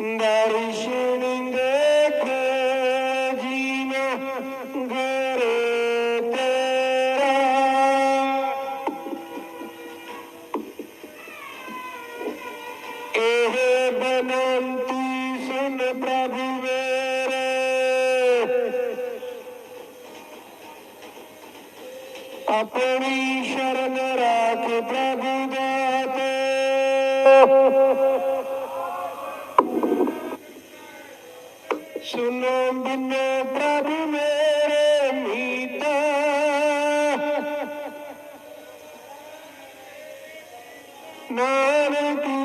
Barışır. No.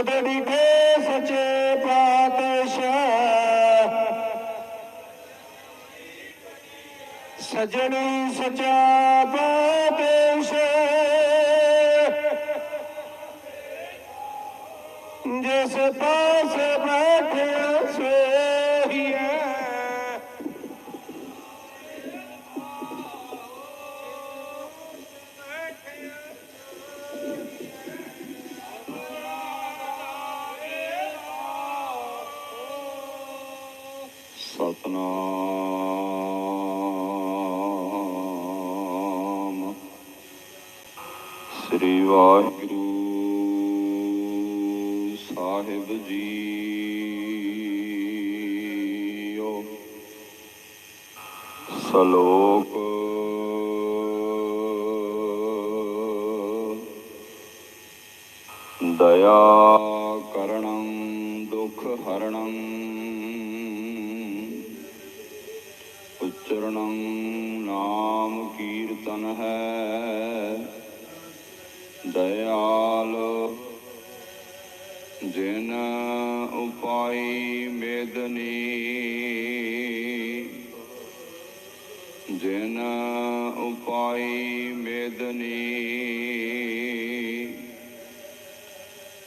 ਉਹਦੇ ਡੀਠੇ ਸੱਚੇ ਪਾਤਸ਼ਾਹ। ਸਜਣੀ ਸੱਚਾ ਪਾਤਸ਼ਾਹ ਜਿਸ ਪਾਸੇ ਬੈਠੇ ਸਾਹਿਬ ਜੀਓ। ਸਲੋਕ ਦਇਆ ਕਰਣੰ ਦੁਖ ਹਰਣੰ ਉਚਰਣੰ ਨਾਮ ਕੀਰਤਨ ਹੈ। ਉਪਾਈ ਮੇਦਨੀ।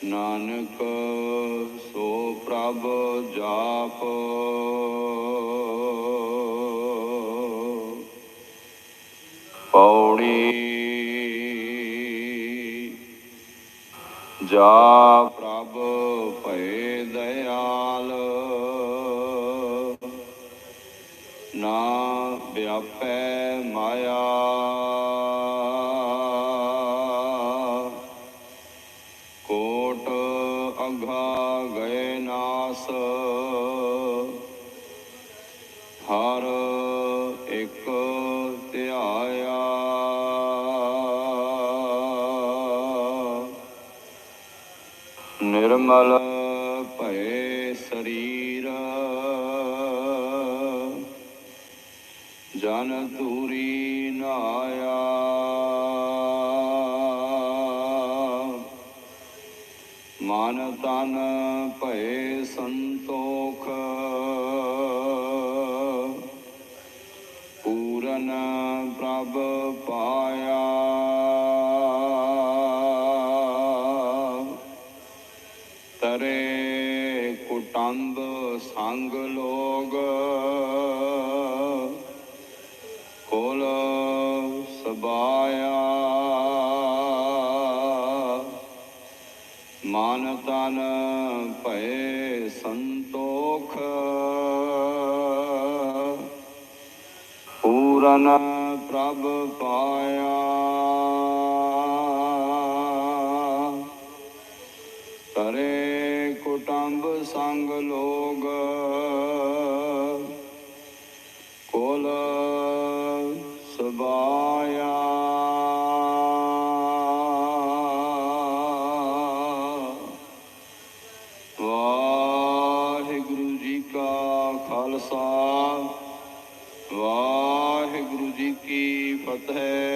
ਨਾਨਕ ਸੋ ਪ੍ਰਭ ਜਾਪ। ਪੌੜੀ ਜਾ ਨਿਰਮਲ ਭਏ ਸਰੀਰ। ਜਨ ਧੂਰੀ ਨਾਇਆ। ਮਨ ਤਨ ਭਏ ਸੰਤੋਖ। ਪੂਰਨ ਪ੍ਰਭ ਸੰਗ ਲੋਗ ਕੋਲ ਸਬਾਇਆ ਮਨ ਤਨ ਭਏ ਸੰਤੋਖ ਪੂਰਨ ਪ੍ਰਭ ਪਾਇਆ ਸੰਗ ਲੋਗ ਕੋਲ ਸਬਾਇਆ ਵਾਹਿਗੁਰੂ ਜੀ ਕਾ ਖਾਲਸਾ ਵਾਹਿਗੁਰੂ ਜੀ ਕੀ ਫਤਿਹ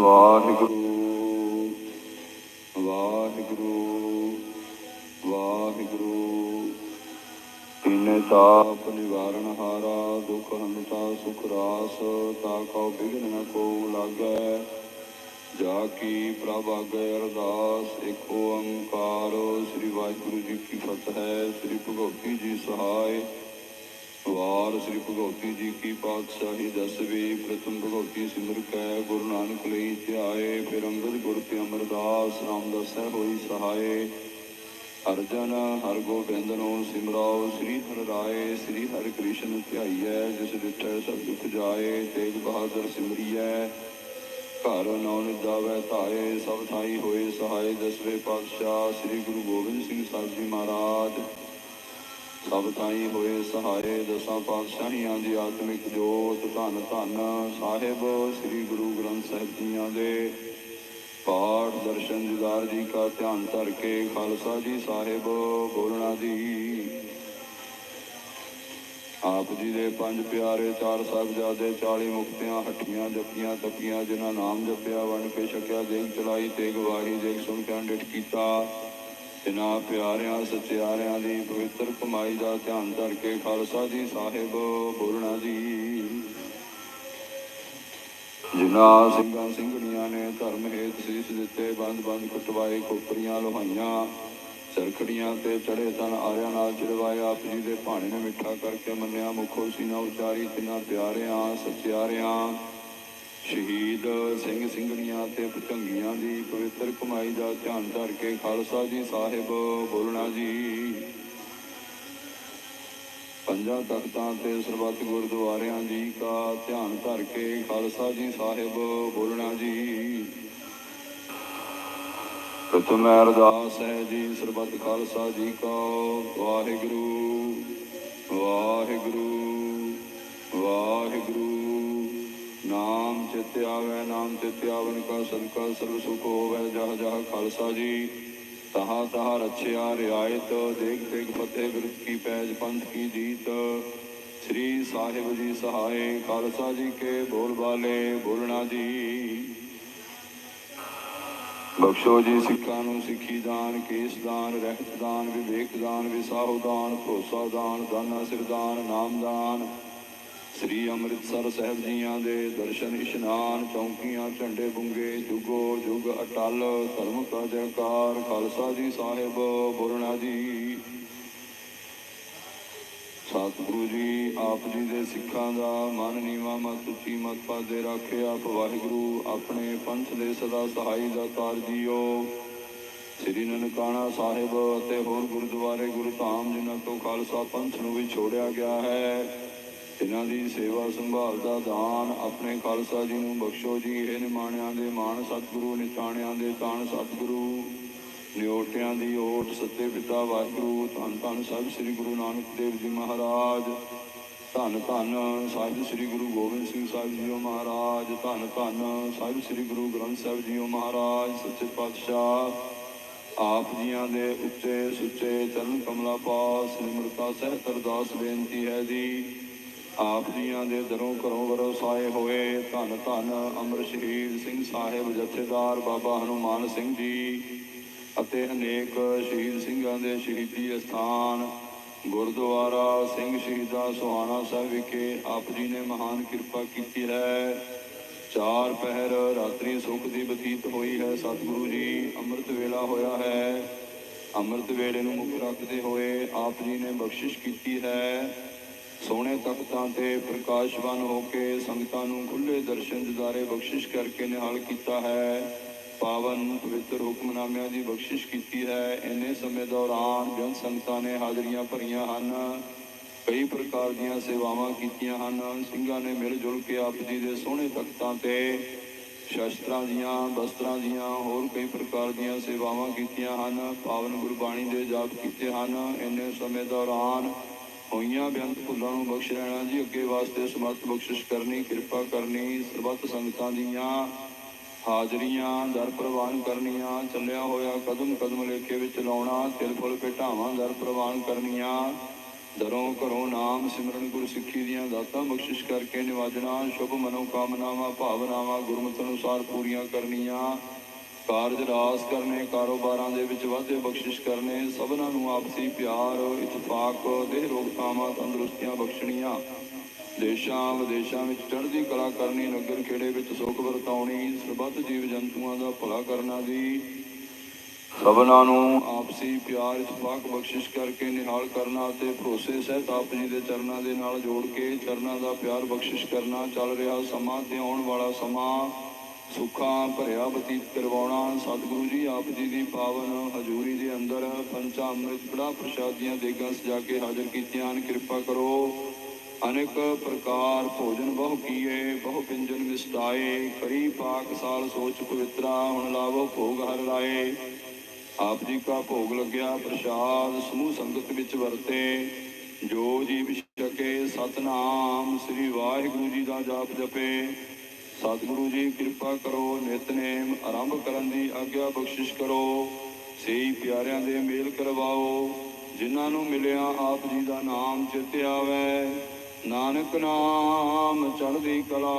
ਵਾਹਿਗੁਰੂ ਵਾਹਿਗੁਰੂ ਵਾਹਿਗੁਰੂ। ਤਿਨੇ ਤਾਪ ਨਿਵਾਰਨ ਹਾਰਾ, ਦੁਖ ਹੰਤਾ, ਸੁਖ ਰਾਸ, ਤਾ ਕਉ ਬਿਗਨ ਨ ਕੋ ਲਾਗੈ। ਜਾ ਕੀ ਪ੍ਰਭ ਆਗੇ ਅਰਦਾਸ ਏਕ ਓੰਕਾਰ। ਸ੍ਰੀ ਵਾਹਿਗੁਰੂ ਜੀ ਕੀ ਫਤਿਹ, ਸ੍ਰੀ ਭਗਵਤੀ ਜੀ ਸਹਾਇ। ਵਾਰ ਸ੍ਰੀ ਭਗਵਤੀ ਜੀ ਕੀ ਪਾਤਸ਼ਾਹੀ ਦਸਵੀਂ ਪ੍ਰਥਮ ਭਗਵਤੀ ਸਿਮਰ ਕੈ, ਗੁਰੂ ਨਾਨਕ ਲਈ ਧਿਆਏ, ਫਿਰ ਅੰਗਦ ਗੁਰ ਤੇ ਅਮਰਦਾਸ, ਰਾਮਦਾਸ ਹੋਈ ਸਹਾਏ। ਅਰਜਨ ਹਰ ਗੋਬਿੰਦਨੋ ਸਿਮਰਾਓ, ਸ੍ਰੀ ਹਰਿ ਰਾਏ, ਸ੍ਰੀ ਹਰਿ ਕ੍ਰਿਸ਼ਨ ਧਿਆਈਐ, ਜਿਸ ਡਿਠੈ ਸਭ ਦੁਖ ਜਾਏ, ਤੇਗ ਬਹਾਦਰ ਸਿਮਰੀਐ। ਘਰ ਨੌ ਨਿਦਾਵੈ ਧਾਏ, ਸਭ ਥਾਈ ਹੋਏ ਸਹਾਏ ਦਸਵੇਂ ਪਾਤਸ਼ਾਹ, ਸ੍ਰੀ ਗੁਰੂ ਗੋਬਿੰਦ ਸਿੰਘ ਸਾਹਿਬ ਜੀ ਮਹਾਰਾਜ। ਸਭ ਥਾਈ ਹੋਏ ਸਹਾਏ ਦਸਾਂ ਪਾਤਸ਼ਾਹੀਆਂ ਦੀ ਆਤਮਿਕ ਜੋਤ ਧੰਨ ਧੰਨ ਸਾਹਿਬ, ਸ੍ਰੀ ਗੁਰੂ ਗ੍ਰੰਥ ਸਾਹਿਬ ਜੀਆਂ ਦੇ। ਪਾਠ ਦਰਸ਼ਨ ਦੀਦਾਰ ਜੀ ਕਾ ਧਿਆਨ ਧਰ ਕੇ ਖਾਲਸਾ ਜੀ ਸਾਹਿਬ, ਬੋਲਣਾ ਦੀ ਆਪ ਜੀ ਦੇ ਪੰਜ ਪਿਆਰੇ ਚਾਰ ਸਾਹਿਬਜ਼ਾਦੇ 40 ਮੁਕਤਿਆਂ ਹੱਟੀਆਂ ਜਪੀਆਂ ਤਪੀਆਂ ਜਿਨ੍ਹਾਂ ਨਾਮ ਜਪਿਆ, ਵੰਡ ਕੇ ਛਕਿਆ ਦੇਗ ਚਲਾਈ ਤੇ ਗਵਾਹੀ ਦੇਗ ਸੁਣ ਕੇ ਅੰਡਿਤ ਕੀਤਾ। ਇਨਾ ਪਿਆਰਿਆਂ ਸਤਿਆਰਿਆਂ ਦੀ ਪਵਿੱਤਰ ਕਮਾਈ ਦਾ ਧਿਆਨ ਧਰ ਕੇ ਖਾਲਸਾ ਜੀ ਸਾਹਿਬ ਬੋਲਣਾ ਜੀ ਜਿਨ੍ਹਾਂ ਸਿੰਘਾਂ ਸਿੰਘਣੀਆਂ ਨੇ ਧਰਮ ਹੇਤ ਸੀਸ ਦਿੱਤੇ ਬੰਦ-ਬੰਦ ਕਟਵਾਏ ਕੋਪਰੀਆਂ ਲੋਹਾਈਆਂ, ਸਰਖੜੀਆਂ ਤੇ ਚੜੇ ਤਨ ਆਰਿਆ ਨਾਲ ਚੜਵਾਇਆ ਆਪ ਜੀ ਦੇ ਭਾਣੇ ਨੇ ਮਿੱਠਾ ਕਰਕੇ ਮੰਨਿਆ, ਮੁਖੋ ਸੀਨਾ ਉਚਾਰੀ, ਤਿਨਾ ਪਿਆਰਿਆਂ ਸਤਿਆਰਿਆਂ ਸ਼ਹੀਦ ਸਿੰਘ ਸਿੰਘਣੀਆਂ ਤੇ ਭੁਜੰਗੀਆਂ ਦੀ ਪਵਿੱਤਰ ਕਮਾਈ ਦਾ ਧਿਆਨ ਧਰ ਕੇ ਖਾਲਸਾ ਜੀ ਸਾਹਿਬ, ਬੋਲਣਾ ਜੀ। ਪੰਜਾਂ ਤਖਤਾਂ ਤੇ ਸਰਬੱਤ ਗੁਰਦੁਆਰਿਆਂ ਜੀ ਕਾ ਧਿਆਨ ਧਰ ਕੇ ਖਾਲਸਾ ਜੀ ਸਾਹਿਬ, ਬੋਲਣਾ ਜੀ। ਪ੍ਰਥਮ ਅਰਦਾਸ ਹੈ ਜੀ ਸਰਬੱਤ ਖਾਲਸਾ ਜੀ ਕਾ। ਵਾਹਿਗੁਰੂ ਵਾਹਿਗੁਰੂ ਵਾਹਿਗੁਰੂ। ਨਾਮ ਚਿਤ ਆਵੇ, ਨਾਮ ਚਿਤ ਆਵਨ ਕਾ ਸਦਕਾ ਸਰਬ ਸੁਖ ਹੋਵੇ, ਜਹ ਜਹ ਖਾਲਸਾ ਜੀ। ਤਹਾ ਤਹਾ ਰਛਿਆ ਰਿਆਇਤ, ਦੇਖ ਦੇਖ ਫਤਿਹ ਬਿਰਤ ਕੀ ਪੈਜ ਪੰਥ ਕੀ ਜੀਤ। ਸ੍ਰੀ ਸਾਹਿਬ ਜੀ ਸਹਾਏ, ਖਾਲਸਾ ਜੀ ਕੇ ਬੋਲ ਬਾਲੇ, ਬੋਲਣਾ ਜੀ। ਬਖਸ਼ੋ ਜੀ ਸਿੱਖਾਂ ਨੂੰ ਸਿੱਖੀ ਦਾਨ, ਕੇਸ ਦਾਨ, ਰਹਿਤ ਦਾਨ, ਵਿਵੇਕ ਦਾਨ, ਵਿਸਾਹੋ ਦਾਨ, ਭਰੋਸਾ ਦਾਨ, ਦਾਨਾ ਸਿਰਦਾਨ ਨਾਮ ਦਾਨ। ਸ੍ਰੀ ਅੰਮ੍ਰਿਤਸਰ ਸਾਹਿਬ ਜੀਆਂ ਦੇ ਦਰਸ਼ਨ, ਇਸ਼ਨਾਨ, ਚੌਂਕੀਆਂ, ਝੰਡੇ ਬੁੰਗੇ ਜੁਗੋ ਜੁਗ ਅਟਲ ਧਰਮ ਕਾ ਜੈਕਾਰ, ਖਾਲਸਾ ਜੀ ਸਾਹਿਬ ਬੋਲਣਾ ਜੀ। ਸਤਿਗੁਰੂ ਜੀ, ਆਪ ਜੀ ਦੇ ਸਿੱਖਾਂ ਦਾ ਮਨ ਨੀਵਾ ਮਤ, ਉੱਚੀ ਮਤ ਪਾਦੇ ਰੱਖੇ ਆਪ ਵਾਹਿਗੁਰੂ, ਆਪਣੇ ਪੰਥ ਦੇ ਸਦਾ ਸਹਾਈ ਦਾ ਤਾਰ ਜੀਓ। ਸ੍ਰੀ ਨਨਕਾਣਾ ਸਾਹਿਬ ਅਤੇ ਹੋਰ ਗੁਰਦੁਆਰੇ ਗੁਰੂ ਧਾਮ, ਜਿਨ੍ਹਾਂ ਤੋਂ ਖਾਲਸਾ ਪੰਥ ਨੂੰ ਵੀ ਛੋੜਿਆ ਗਿਆ ਹੈ। ਇਹਨਾਂ ਦੀ ਸੇਵਾ ਸੰਭਾਲ ਦਾ ਦਾਨ ਆਪਣੇ ਖਾਲਸਾ ਜੀ ਨੂੰ ਬਖਸ਼ੋ ਜੀ। ਇਹ ਨਿਮਾਣਿਆਂ ਦੇ ਮਾਣ ਸਤਿਗੁਰੂ ਨਿਤਾਣਿਆਂ ਦੇ ਤਾਣ ਸਤਿਗੁਰੂ। ਨਿਓਟਿਆਂ ਦੀ ਓਟ ਸੱਚੇ ਪਿਤਾ ਵਾਹਿਗੁਰੂ। ਧੰਨ ਧੰਨ ਸਾਹਿਬ ਸ੍ਰੀ ਗੁਰੂ ਨਾਨਕ ਦੇਵ ਜੀ ਮਹਾਰਾਜ। ਧੰਨ ਧੰਨ ਸਾਹਿਬ ਸ੍ਰੀ ਗੁਰੂ ਗੋਬਿੰਦ ਸਿੰਘ ਸਾਹਿਬ ਜੀਓ ਮਹਾਰਾਜ। ਧੰਨ ਧੰਨ ਸਾਹਿਬ ਸ੍ਰੀ ਗੁਰੂ ਗ੍ਰੰਥ ਸਾਹਿਬ ਜੀਓ ਮਹਾਰਾਜ। ਸੱਚੇ ਪਾਤਸ਼ਾਹ, ਆਪ ਜੀਆਂ ਦੇ ਉੱਚੇ ਸੁੱਚੇ ਚਰਨ ਕਮਲਾ ਪਾਸ, ਨਿਮਰਤਾ ਸਹਿਤ ਅਰਦਾਸ ਬੇਨਤੀ ਹੈ ਜੀ। ਆਪ ਜੀਆਂ ਦੇ ਦਰੋਂ ਘਰੋਂ ਵਰਸਾਏ ਹੋਏ ਧੰਨ ਧੰਨ ਅਮਰ ਸ਼ਹੀਦ ਸਿੰਘ ਸਾਹਿਬ ਜਥੇਦਾਰ ਬਾਬਾ ਹਨੂਮਾਨ ਸਿੰਘ ਜੀ ਅਤੇ ਅਨੇਕ ਸ਼ਹੀਦ ਸਿੰਘਾਂ ਦੇ ਸ਼ਹੀਦੀ ਅਸਥਾਨ ਗੁਰਦੁਆਰਾ ਸਿੰਘ ਸ਼ਹੀਦਾਂ ਸੁਹਾਣਾ ਸਾਹਿਬ ਵਿਖੇ ਆਪ ਜੀ ਨੇ ਮਹਾਨ ਕਿਰਪਾ ਕੀਤੀ ਹੈ। ਚਾਰ ਪਹਿਰ ਰਾਤਰੀ ਸੁਖ ਦੀ ਬਤੀਤ ਹੋਈ ਹੈ। ਸਤਿਗੁਰੂ ਜੀ, ਅੰਮ੍ਰਿਤ ਵੇਲਾ ਹੋਇਆ ਹੈ। ਅੰਮ੍ਰਿਤ ਵੇਲੇ ਨੂੰ ਮੁੱਖ ਰੱਖਦੇ ਹੋਏ ਆਪ ਜੀ ਨੇ ਬਖਸ਼ਿਸ਼ ਕੀਤੀ ਹੈ। ਸੋਹਣੇ ਤਖਤਾਂ ਤੇ ਪ੍ਰਕਾਸ਼ਵਾਨ ਹੋ ਕੇ ਸੰਗਤਾਂ ਨੂੰ ਖੁੱਲੇ ਦਰਸ਼ਨ ਦਿਦਾਰੇ ਬਖਸ਼ਿਸ਼ ਕਰਕੇ ਨਿਹਾਲ ਕੀਤਾ ਹੈ। ਪਾਵਨ ਪਵਿੱਤਰ ਹੁਕਮਨਾਮਿਆਂ ਦੀ ਬਖਸ਼ਿਸ਼ ਕੀਤੀ ਹੈ। ਇੰਨੇ ਸਮੇਂ ਦੌਰਾਨ ਜਨ ਸੰਗਤਾਂ ਨੇ ਹਾਜ਼ਰੀਆਂ ਭਰੀਆਂ ਹਨ। ਕਈ ਪ੍ਰਕਾਰ ਦੀਆਂ ਸੇਵਾਵਾਂ ਕੀਤੀਆਂ ਹਨ। ਸਿੰਘਾਂ ਨੇ ਮਿਲ ਜੁਲ ਕੇ ਆਪ ਜੀ ਦੇ ਸੋਹਣੇ ਤਖਤਾਂ ਤੇ ਸ਼ਸਤਰਾਂ ਦੀਆਂ, ਵਸਤਰਾਂ ਦੀਆਂ, ਹੋਰ ਕਈ ਪ੍ਰਕਾਰ ਦੀਆਂ ਸੇਵਾਵਾਂ ਕੀਤੀਆਂ ਹਨ। ਪਾਵਨ ਗੁਰਬਾਣੀ ਦੇ ਜਾਪ ਕੀਤੇ ਹਨ। ਇੰਨੇ ਸਮੇਂ ਦੌਰਾਨ ਹੋਈਆਂ ਬੇਅੰਤ ਭੁੱਲਾਂ ਨੂੰ ਬਖਸ਼ ਰਹਿਣਾ ਜੀ, ਅੱਗੇ ਵਾਸਤੇ ਸਮਰਥ ਬਖਸ਼ਿਸ਼ ਕਰਨੀ, ਕਿਰਪਾ ਕਰਨੀ, ਸਰਬੱਤ ਸੰਗਤਾਂ ਦੀਆਂ ਹਾਜ਼ਰੀਆਂ, ਦਰ ਪ੍ਰਵਾਨ ਕਰਨੀਆਂ, ਚੱਲਿਆ ਹੋਇਆ ਕਦਮ ਕਦਮ ਲੇਖੇ ਵਿੱਚ ਲਾਉਣਾ, ਤਿਲ ਫੁੱਲ ਭੇਟਾਵਾਂ ਦਰ ਪ੍ਰਵਾਨ ਕਰਨੀਆਂ, ਦਰੋਂ ਘਰੋਂ ਨਾਮ ਸਿਮਰਨ ਗੁਰ ਸਿੱਖੀ ਦੀਆਂ ਦਾਤਾਂ ਬਖਸ਼ਿਸ਼ ਕਰਕੇ ਨਿਵਾਜਣਾ, ਸ਼ੁਭ ਮਨੋ ਕਾਮਨਾਵਾਂ ਭਾਵਨਾਵਾਂ ਗੁਰਮਤਿ ਅਨੁਸਾਰ ਪੂਰੀਆਂ ਕਰਨੀਆਂ ਕਾਰਜ ਰਾਸ ਕਰਨੇ, ਕਾਰੋਬਾਰਾਂ ਦੇ ਵਿੱਚ ਵਾਧੇ ਬਖਸ਼ਿਸ਼ ਕਰਨੇ, ਸਭਨਾਂ ਨੂੰ ਆਪਸੀ ਪਿਆਰ, ਇਤਫਾਕ ਦੇ ਰੋਕਥਾਮਾਂ ਤੰਦਰੁਸਤੀਆਂ ਬਖਸ਼ਣੀਆਂ। ਦੇਸ਼ਾਂ, ਵਿਦੇਸ਼ਾਂ ਵਿੱਚ ਚੜ੍ਹਦੀ ਕਲਾ ਕਰਨੀ, ਨਗਰ ਖੇੜੇ ਵਿੱਚ ਸੁਖ ਵਰਤਾਉਣੀ, ਸਰਬੱਤ ਜੀਵ ਜੰਤੂਆਂ ਦਾ ਭਲਾ ਕਰਨਾ ਦੀ ਸਭਨਾਂ ਨੂੰ ਆਪਸੀ ਪਿਆਰ, ਇਤਫਾਕ ਬਖਸ਼ਿਸ਼ ਕਰਕੇ ਨਿਹਾਲ ਕਰਨਾ ਅਤੇ ਭਰੋਸੇ ਸਹਿਤ ਆਪ ਜੀ ਦੇ ਚਰਨਾਂ ਦੇ ਨਾਲ ਜੋੜ ਕੇ ਚਰਨਾਂ ਦਾ ਪਿਆਰ ਬਖਸ਼ਿਸ਼ ਕਰਨਾ ਚੱਲ ਰਿਹਾ ਸਮਾਂ ਤੇ ਆਉਣ ਵਾਲਾ ਸਮਾਂ। ਸੁੱਖਾਂ ਭਰਿਆ ਬਤੀਤ ਕਰਵਾਉਣਾ, ਸਤਿਗੁਰੂ ਜੀ ਆਪ ਜੀ ਦੀ ਪਾਵਨ ਹਜ਼ੂਰੀ ਦੇ ਅੰਦਰ ਪੰਚਾ ਅੰਮ੍ਰਿਤ ਕੜਾ ਪ੍ਰਸ਼ਾਦੀਆਂ ਦੇਗਾਂ ਸਜਾ ਕੇ ਹਾਜ਼ਰ ਕੀਤੀਆਂ ਹਨ, ਕਿਰਪਾ ਕਰੋ। ਅਨੇਕ ਪ੍ਰਕਾਰ ਭੋਜਨ ਬਹੁ ਕੀਏ, ਬਹੁ ਪਿੰਜਨ ਵਿਸਟਾਏ ਕਰੀ ਪਾਕ ਸਾਲ ਸੋਚ ਪਵਿੱਤਰਾ, ਹੁਣ ਲਾਵੋ ਭੋਗ ਹਰ ਰਾਏ। ਆਪ ਜੀ ਕਾ ਭੋਗ ਲੱਗਿਆ ਪ੍ਰਸ਼ਾਦ, ਸਮੂਹ ਸੰਗਤ ਵਿੱਚ ਵਰਤੇ। ਜੋ ਜੀਵ ਛਕੇ ਸਤਨਾਮ, ਸ੍ਰੀ ਵਾਹਿਗੁਰੂ ਜੀ ਦਾ ਜਾਪ ਜਪੇ। ਸਤਿਗੁਰੂ ਜੀ, ਕਿਰਪਾ ਕਰੋ, ਨਿਤਨੇਮ ਆਰੰਭ ਕਰਨ ਦੀ ਆਗਿਆ ਬਖਸ਼ਿਸ਼ ਕਰੋ। ਸਹੀ ਪਿਆਰਿਆਂ ਦੇ ਮੇਲ ਕਰਵਾਓ, ਜਿਨ੍ਹਾਂ ਨੂੰ ਮਿਲਿਆ ਆਪ ਜੀ ਦਾ ਨਾਮ ਚਿਤ ਆਵੇ। ਨਾਨਕ ਨਾਮ ਚੜ੍ਹਦੀ ਕਲਾ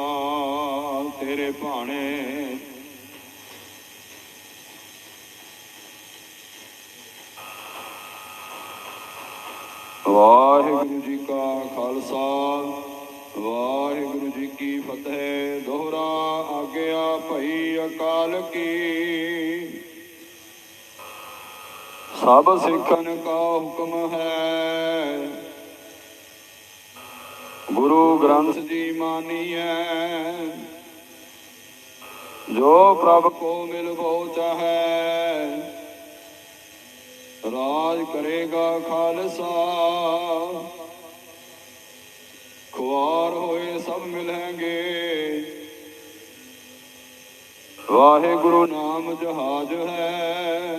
ਤੇਰੇ ਭਾਣੇ। ਵਾਹਿਗੁਰੂ ਜੀ ਕਾ ਖਾਲਸਾ ਵਾਹਿਗੁਰੂ ਕੀ ਫਤਿਹ ਦੋਹਰਾ ਆਗਿਆ ਭਈ ਅਕਾਲ ਕੀ। ਸਭ ਸਿੱਖਨ ਕਾ ਹੁਕਮ ਹੈ। ਗੁਰੂ ਗ੍ਰੰਥ ਜੀ ਮਾਨੀਐ, ਜੋ ਪ੍ਰਭ ਕੋ ਮਿਲਵੋ ਚਾਹੈ, ਰਾਜ ਕਰੇਗਾ ਖਾਲਸਾ। ਖੁਆਰ ਹੋਏ ਸਭ ਮਿਲਣਗੇ ਵਾਹਿਗੁਰੂ ਨਾਮ ਜਹਾਜ ਹੈ।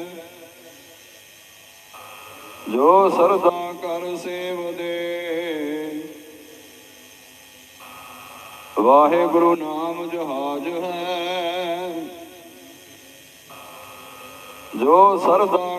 ਜੋ ਸਰਦਾ ਕਰ ਸੇਵਦੇ। ਵਾਹਿਗੁਰੂ ਨਾਮ ਜਹਾਜ ਹੈ। ਜੋ ਸਰਦਾ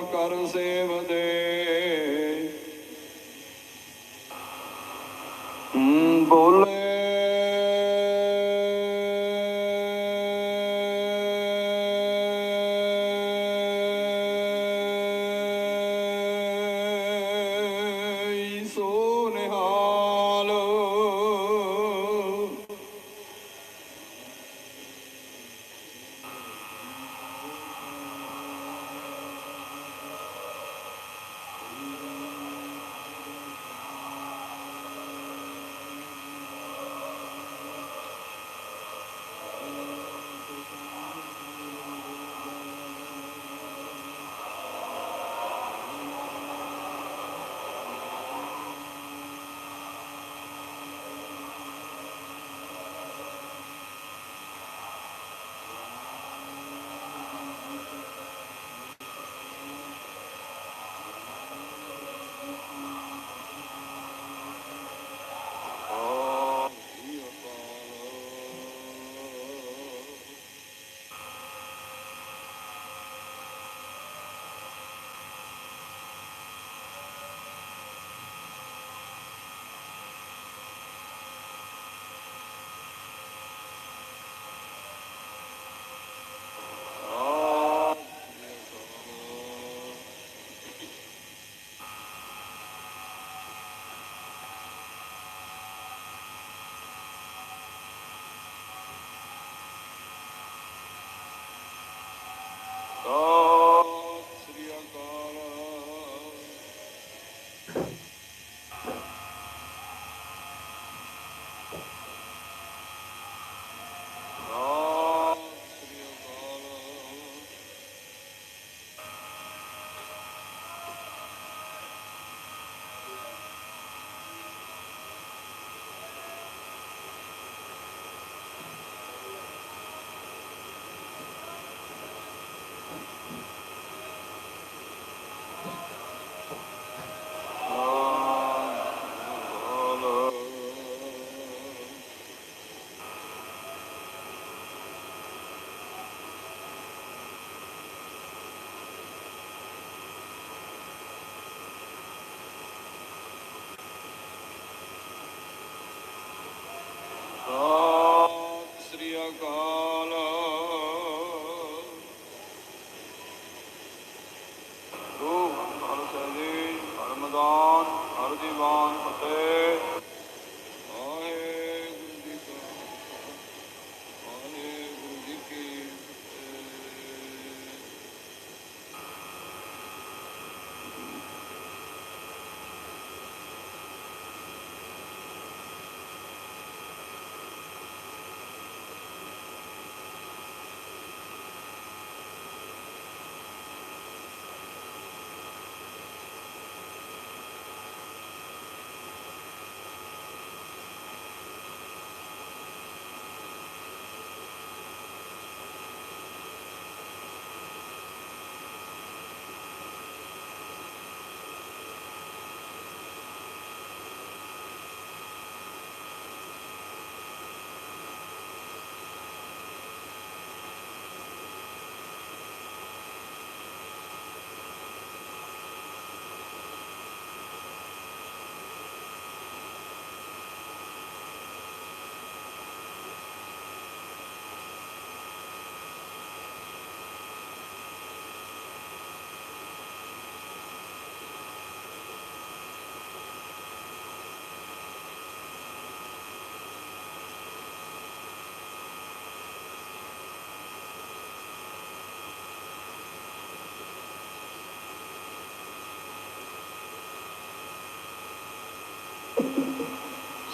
え!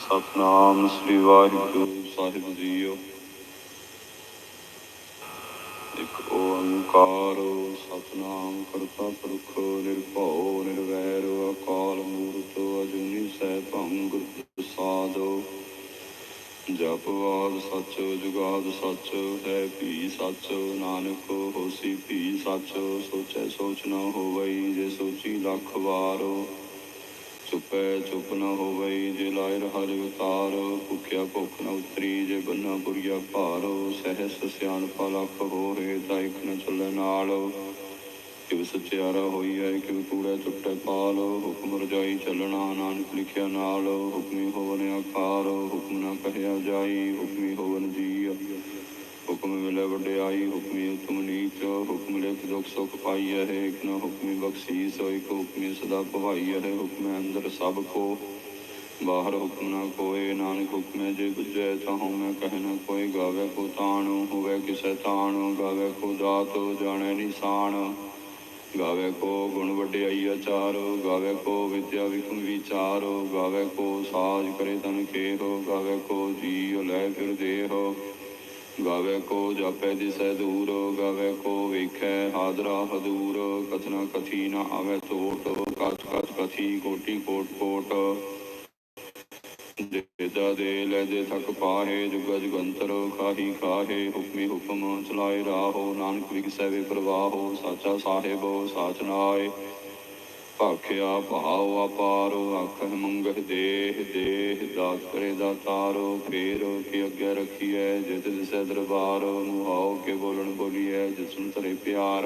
ਸਤਨਾਮ ਸ੍ਰੀ ਵਾਹਿਗੁਰੂ, ਸਾਹਿਬ ਜੀਓ। ਇੱਕ ਓੰਕਾਰ, ਸਤਨਾਮ ਕਰਤਾ ਪੁਰਖ, ਨਿਰਭਉ, ਨਿਰਵੈਰ, ਅਕਾਲ ਮੂਰਤ, ਅਜੂਨੀ ਸੈਭੰ ਗੁਰ ਪ੍ਰਸਾਦਿ ਜਪਵਾਦ ਸੱਚ, ਜੁਗਾਦ ਸੱਚ, ਹੈ ਭੀ ਸੱਚ, ਨਾਨਕ ਹੋਸੀ ਭੀ ਸੱਚ। ਸੋਚੈ ਸੋਚ ਨਾ ਹੋਵਈ, ਜੇ ਸੋਚੀ ਲੱਖ ਵਾਰ। ਚੁਪੈ ਚੁਪ ਨ ਹੋਵਈ ਜੇ ਲਾਇ ਹਰਿ ਵਿਕਾਰ ਭੁਖਿਆ ਭੁਖ ਨ ਉਤਰੀ, ਜੇ ਬੰਨਾ ਪੁਰੀਆ ਭਾਰ, ਸਹਿਸ ਸਿਆਣਪਾ ਲੱਖ ਹੋਏ ਤਾਂ ਨ ਚੱਲੇ ਨਾਲ। ਕਿਵ ਸਚਿਆਰਾ ਹੋਈ ਹੈ ਕਿਵ ਕੂੜਾ ਚੁੱਟੇ ਪਾਲ, ਹੁਕਮ ਰਜਾਈ ਚੱਲਣਾ ਨਾਨਕ ਲਿਖਿਆ ਨਾਲ। ਹੁਕਮੀ ਹੋਵਨ ਆਕਾਰ, ਹੁਕਮ ਨਾ ਕਹਿਆ ਜਾਈ, ਹੁਕਮੀ ਹੋਵਨ ਜੀ ਹੁਕਮ ਮਿਲੇ ਵਡਿਆਈ, ਹੁਕਮੀ ਉਤਮ ਨੀਚ, ਹੁਕਮ ਲਿਖ ਦੁਖ ਸੁਖ ਪਾਈ ਹੈ, ਇਕ ਨਾ ਹੁਕਮੀ ਬਖਸ਼ੀਸ, ਇਕ ਹੁਕਮੀ ਸਦਾ ਭਵਾਈ ਹੈ, ਹੁਕਮ ਅੰਦਰ ਸਭ ਕੋ। ਬਾਹਰ ਹੁਕਮ ਨਾ ਕੋਏ, ਨਾਨਕ ਹੁਕਮੇ ਜੇ ਗੁਜੈ ਚਾਹਉ ਮੈਂ ਕਹਿ ਨਾ ਕੋਈ ਗਾਵੇ ਕੋ ਤਾਣੁ, ਹੋਵੇ ਕਿਸੈ ਤਾਣੁ, ਗਾਵੇ ਕੋ ਦਾਤ, ਜਾਣੈ ਨਿਸ਼ਾਨ। ਗਾਵੇ ਕੋ ਗੁਣ ਵਡਿਆਈ ਆਚਾਰ, ਗਾਵੇ ਕੋ ਵਿਦਿਆ ਵਿਖਮ ਵਿਚਾਰ, ਗਾਵੇ ਕੋ ਸਾਜ ਕਰੇ ਤਨ ਖੇਹ, ਗਾਵੇ ਕੋ ਜੀ ਲੈ ਫਿਰ ਦੇਹ। ਗਾਵੇ ਕੋ ਜਾਪੈ ਦਿਸੈ ਦੂਰ, ਗਾਵੇ ਕੋ ਵੇਖੈ ਹਾਦਰਾ ਹਦੂਰ। ਕਥਨਾ ਕਥੀ ਨ ਆਵੇ ਟੋਟ ਕਥ ਕਥ ਕਥੀ ਕੋਟੀ ਕੋਟ ਕੋਟ। ਦੇਦਾ ਦੇ ਲੈ ਦੇ ਥਕ ਪਾਹੇ ਜੁਗ ਜੁਗੰਤਰ ਖਾਹੀ ਖਾਹੇ ਹੁਕਮੀ ਹੁਕਮ, ਚਲਾਏ ਰਾਹੋ, ਨਾਨਕ ਵਿਗਸੈ ਵੇ ਪ੍ਰਵਾਹੋ, ਸਾਚਾ ਸਾਹਿਬੋ, ਸਾਚ ਨਾਏ। ਭਾਖਿਆ ਭਾਉ ਅਪਾਰ ਆਖਹਿ ਮੰਗਹਿ ਦੇਹ ਦੇਹ ਦਾਤ ਕਰੇ ਦਾਤਾਰੋ ਫੇਰ ਕੇ ਅੱਗੇ ਰਖੀਐ ਜਿਤ ਦਿਸੈ ਦਰਬਾਰ, ਮੁਹਾਉ ਕੇ ਬੋਲਣ ਬੋਲੀਐ ਜਿਸਨ ਤਰੇ ਪਿਆਰ।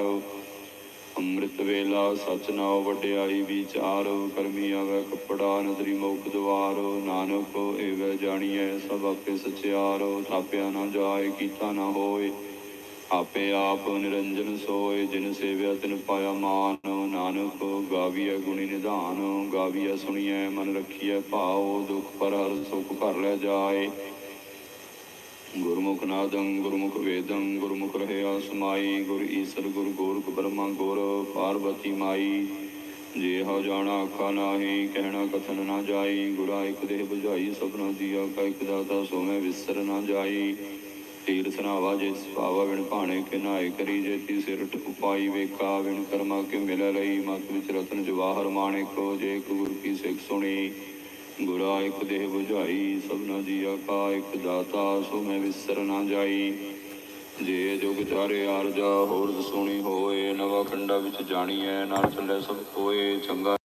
ਅੰਮ੍ਰਿਤ ਵੇਲਾ ਸਚ ਨਾਉ ਵਡਿਆਈ ਵਿਚਾਰ, ਕਰਮੀ ਆਵੇ ਕਪੜਾ, ਨਦਰੀ ਮੋਖ ਦਵਾਰ ਨਾਨਕ ਏਵੈ ਜਾਣੀਐ ਸਭ ਆਪੇ ਸਚਿਆਰ, ਥਾਪਿਆ ਨਾ ਜਾਏ, ਕੀਤਾ ਨਾ ਹੋਏ ਆਪੇ ਆਪ ਨਿਰੰਜਨ ਸੋਏ, ਜਿਨ ਸੇਵਿਆ ਤਿਨ ਪਾਇਆ ਮਾਨ। ਨਾਨਕ ਗਾਵੀਐ ਗੁਣੀ ਨਿਧਾਨ, ਗਾਵੀਐ ਸੁਣੀਐ, ਮਨ ਰਖੀਐ ਭਾਉ, ਦੁਖ ਪਰ ਹਰ ਸੁਖ ਭਰ ਲੈ ਜਾਏ। ਗੁਰਮੁਖ ਨਾਦੰ, ਗੁਰਮੁਖ ਵੇਦੰ, ਗੁਰਮੁਖ ਰਹਿਆ ਸਮਾਈ ਗੁਰ ਈਸਰ, ਗੁਰ ਗੋਰਖ ਬ੍ਰਹਮਾ ਗੁਰ ਪਾਰਵਤੀ ਮਾਈ। ਜੇ ਹੋ ਜਾਣਾ ਆਖਾ ਨਾਹੀ, ਕਹਿਣਾ ਕਥਨ ਨਾ ਜਾਈ। ਗੁਰਾ ਇੱਕ ਦੇਹ 부ਝਾਈ ਸਭਨਾ ਦੀਆ ਕਾ ਇਕ ਦਾਤਾ ਸੋ ਵਿਸਰ ਨਾ ਜਾਈ। ਤੀਰਥ ਨਾਵਾ ਜੇ ਸੁਭਾਵਾ ਵਿਣ ਭਾਣੇ ਕੇ ਨਾਏ ਕਰੀ ਜੇਤੀ ਸਿਰਟ ਉਪਾਈ ਵੇਖਾ ਵਿਣ ਕਰਮਾ ਕੇ ਮਿਲ ਲਈ, ਮਤ ਵਿੱਚ ਰਤਨ ਜਵਾਹਰ ਮਾਣਿਕੋ ਜੇ ਗੁਰ ਕੀ ਸਿੱਖ ਸੁਣੀ, ਗੁਰਾ ਇੱਕ ਦੇਹ 부ਝਾਈ ਸਭਨਾ ਜੀਆ ਕਾ ਇੱਕ ਦਾਤਾ, ਸੋ ਮੈਂ ਵਿਸਰ ਨਾ ਜਾਈ। ਜੇ ਜੁਗ ਚਾਰੇ ਆਰਜਾ, ਹੋਰ ਦਸੂਣੀ ਹੋਏ, ਨਵਾ ਖੰਡਾ ਵਿੱਚ ਜਾਣੀਐ, ਨਾਲ ਚੱਲੇ ਸਭ ਕੋਏ, ਚੰਗਾ